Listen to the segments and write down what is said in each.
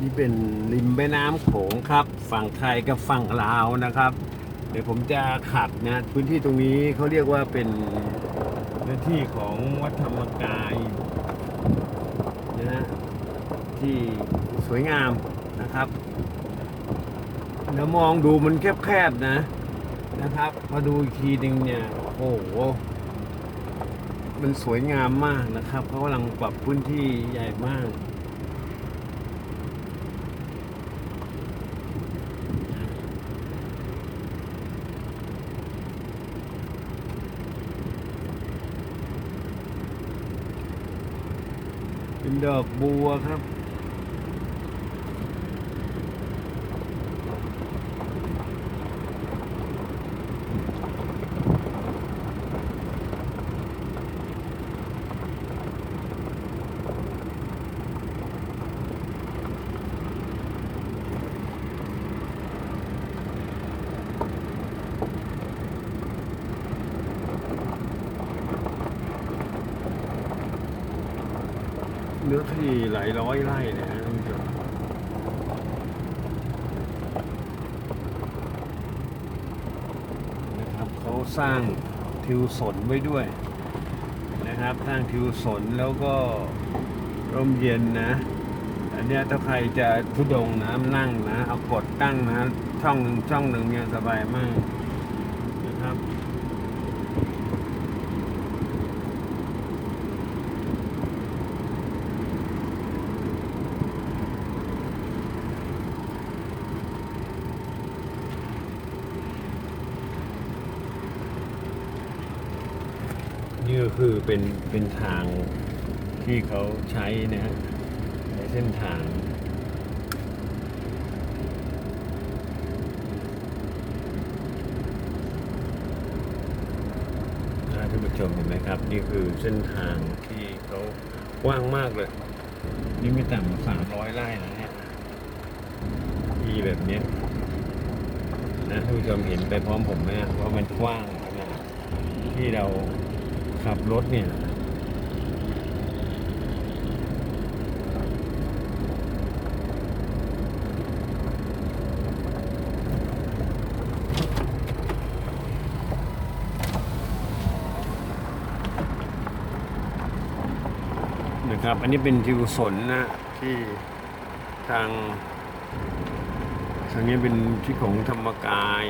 นี่เป็นริมแม่น้ำโขงครับ ฝั่งไทยกับฝั่งลาวนะครับ เดี๋ยวผมจะขับนะ พื้นที่ตรงนี้เขาเรียกว่าเป็นพื้นที่ของวัดธรรมกายนะฮะที่สวยงามนะครับ แล้วมองดูมันแคบๆนะ นะครับพอดูอีกทีหนึ่งเนี่ย โอ้โห มันสวยงามมากนะครับเขากำลังปรับพื้นที่ใหญ่มาก เป็นดอกบัวครับ เนื้อที่หลายร้อยไร่เนะฮะท่านผู้ชมนะครับเขาสร้างทิวสนไว้ด้วยนะครับสร้างทิวสนแล้วก็ร่มเย็นนะ อันนี้ถ้าใครจะทุดงนะนั่งนะ เอากดตั้งนะ ช่องหนึ่งช่องหนึ่งเนี่ยสบายมากนะครับ นี่ก็คือเป็นเป็นทางที่เขาใช้นะฮะในเส้นทางท่านผู้ชมเห็นไหมครับ นี่คือเส้นทางที่เขากว้างมากเลย นี่ไม่ต่ำสามร้อยไร่นะเนี่ยที่แบบเนี้ยนะท่านผู้ชมเห็นไปพร้อมผมไหมว่ามันกว้างขนาดที่เรา ขับรถเนี่ยนะครับ อันนี้เป็นทิวสนนะที่ทางทางนี้เป็นที่ของธรรมกาย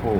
โอ้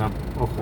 ครับ โอ้โห